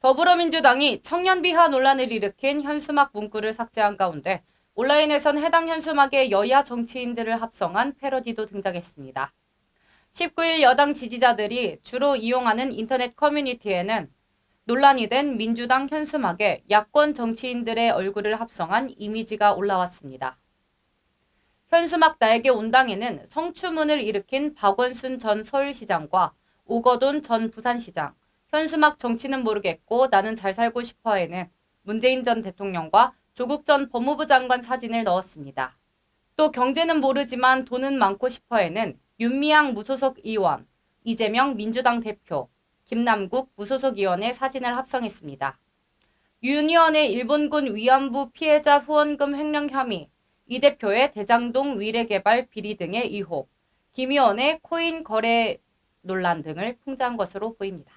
더불어민주당이 청년 비하 논란을 일으킨 현수막 문구를 삭제한 가운데 온라인에선 해당 현수막에 여야 정치인들을 합성한 패러디도 등장했습니다. 19일 여당 지지자들이 주로 이용하는 인터넷 커뮤니티에는 논란이 된 민주당 현수막에 야권 정치인들의 얼굴을 합성한 이미지가 올라왔습니다. 현수막 나에게 온당에는 성추문을 일으킨 박원순 전 서울시장과 오거돈 전 부산시장, 현수막 정치는 모르겠고 나는 잘 살고 싶어에는 문재인 전 대통령과 조국 전 법무부 장관 사진을 넣었습니다. 또 경제는 모르지만 돈은 많고 싶어에는 윤미향 무소속 의원, 이재명 민주당 대표, 김남국 무소속 의원의 사진을 합성했습니다. 윤 의원의 일본군 위안부 피해자 후원금 횡령 혐의, 이 대표의 대장동 위례개발 비리 등의 의혹, 김 의원의 코인 거래 논란 등을 풍자한 것으로 보입니다.